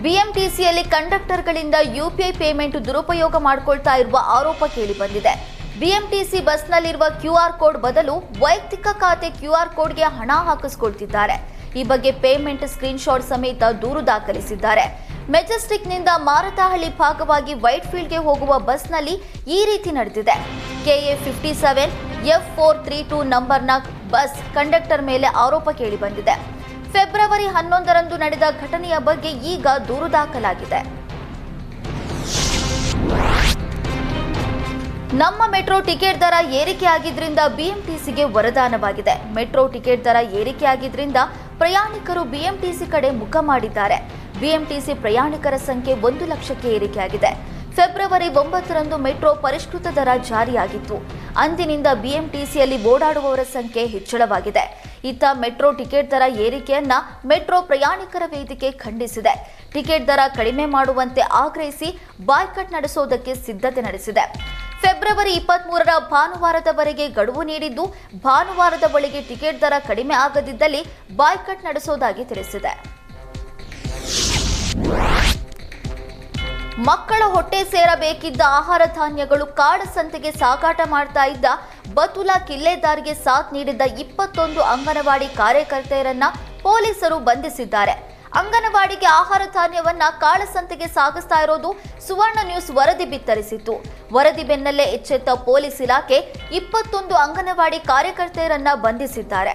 ಬಿಎಂಟಿಸಿಯಲ್ಲಿ ಕಂಡಕ್ಟರ್ಗಳಿಂದ UPI payment ದುರುಪಯೋಗ ಮಾಡಿಕೊಳ್ತಾ ಇರುವ ಆರೋಪ ಕೇಳಿಬಂದಿದೆ ಬಿಎಂಟಿಸಿ ಬಸ್ನಲ್ಲಿರುವ ಕ್ಯೂಆರ್ ಕೋಡ್ ಬದಲು ವೈಯಕ್ತಿಕ ಖಾತೆ ಕ್ಯೂಆರ್ ಕೋಡ್ಗೆ ಹಣ ಹಾಕಿಸ್ಕೊಳ್ತಿದ್ದಾರೆ. ಈ ಬಗ್ಗೆ ಪೇಮೆಂಟ್ ಸ್ಕ್ರೀನ್ಶಾಟ್ ಸಮೇತ ದೂರು ದಾಖಲಿಸಿದ್ದಾರೆ. ಮೆಜೆಸ್ಟಿಕ್ನಿಂದ ಮಾರತಹಳ್ಳಿ ಭಾಗವಾಗಿ ವೈಟ್ ಫೀಲ್ಡ್ಗೆ ಹೋಗುವ ಬಸ್ನಲ್ಲಿ ಈ ರೀತಿ ನಡೆದಿದೆ. K A fifty seven F four three two ನಂಬರ್ನ ಬಸ್ ಕಂಡಕ್ಟರ್ ಮೇಲೆ ಆರೋಪ ಕೇಳಿಬಂದಿದೆ ಫೆಬ್ರವರಿ ಹನ್ನೊಂದರಂದು ನಡೆದ ಘಟನೆಯ ಬಗ್ಗೆ ಈಗ ದೂರು ದಾಖಲಾಗಿದೆ. ನಮ್ಮ ಮೆಟ್ರೋ ಟಿಕೆಟ್ ದರ ಏರಿಕೆ ಆಗಿದ್ರಿಂದ ಬಿಎಂಟಿಸಿಗೆ ವರದಾನವಾಗಿದೆ. ಮೆಟ್ರೋ ಟಿಕೆಟ್ ದರ ಏರಿಕೆ ಆಗಿದ್ರಿಂದ ಪ್ರಯಾಣಿಕರು ಬಿಎಂಟಿಸಿ ಕಡೆ ಮುಖ ಮಾಡಿದ್ದಾರೆ. ಬಿಎಂಟಿಸಿ ಪ್ರಯಾಣಿಕರ ಸಂಖ್ಯೆ ಒಂದು ಲಕ್ಷಕ್ಕೆ ಏರಿಕೆಯಾಗಿದೆ ಫೆಬ್ರವರಿ ಒಂಬತ್ತರಂದು ಮೆಟ್ರೋ ಪರಿಷ್ಕೃತ ದರ ಜಾರಿಯಾಗಿತ್ತು. ಅಂದಿನಿಂದ ಬಿಎಂಟಿಸಿಯಲ್ಲಿ ಓಡಾಡುವವರ ಸಂಖ್ಯೆ ಹೆಚ್ಚಳವಾಗಿದೆ. ಇತ್ತ ಮೆಟ್ರೋ ಟಿಕೆಟ್ ದರ ಏರಿಕೆಯನ್ನ ಮೆಟ್ರೋ ಪ್ರಯಾಣಿಕರ ವೇದಿಕೆ ಖಂಡಿಸಿದೆ. ಟಿಕೆಟ್ ದರ ಕಡಿಮೆ ಮಾಡುವಂತೆ ಆಗ್ರಹಿಸಿ ಬಾಯ್ಕಟ್ ನಡೆಸೋದಕ್ಕೆ ಸಿದ್ಧತೆ ನಡೆಸಿದೆ. ಫೆಬ್ರವರಿ ಇಪ್ಪತ್ಮೂರರ ಭಾನುವಾರದವರೆಗೆ ಗಡುವು ನೀಡಿದ್ದು ಭಾನುವಾರದ ಬಳಿಗೆ ಟಿಕೆಟ್ ದರ ಕಡಿಮೆ ಆಗದಿದ್ದಲ್ಲಿ ಬಾಯ್ಕಟ್ ನಡೆಸೋದಾಗಿ ತಿಳಿಸಿದೆ. ಮಕ್ಕಳ ಹೊಟ್ಟೆ ಸೇರಬೇಕಿದ್ದ ಆಹಾರ ಧಾನ್ಯಗಳು ಕಾಡಸಂತೆಗೆ ಸಾಗಾಟ ಮಾಡ್ತಾ ಇದ್ದ ಬತುಲಾ ಕಿಲ್ಲೆದಾರ್ಗೆ ಸಾಥ್ ನೀಡಿದ್ದ ಇಪ್ಪತ್ತೊಂದು ಅಂಗನವಾಡಿ ಕಾರ್ಯಕರ್ತೆಯರನ್ನ ಪೊಲೀಸರು ಬಂಧಿಸಿದ್ದಾರೆ. ಅಂಗನವಾಡಿಗೆ ಆಹಾರ ಧಾನ್ಯವನ್ನ ಕಾಳಸಂತೆಗೆ ಸಾಗಿಸ್ತಾ ಇರೋದು ಸುವರ್ಣ ನ್ಯೂಸ್ ವರದಿ ಬಿತ್ತರಿಸಿತ್ತು. ವರದಿ ಬೆನ್ನಲ್ಲೇ ಎಚ್ಚೆತ್ತ ಪೊಲೀಸ್ ಇಲಾಖೆ ಇಪ್ಪತ್ತೊಂದು ಅಂಗನವಾಡಿ ಕಾರ್ಯಕರ್ತೆಯರನ್ನ ಬಂಧಿಸಿದ್ದಾರೆ.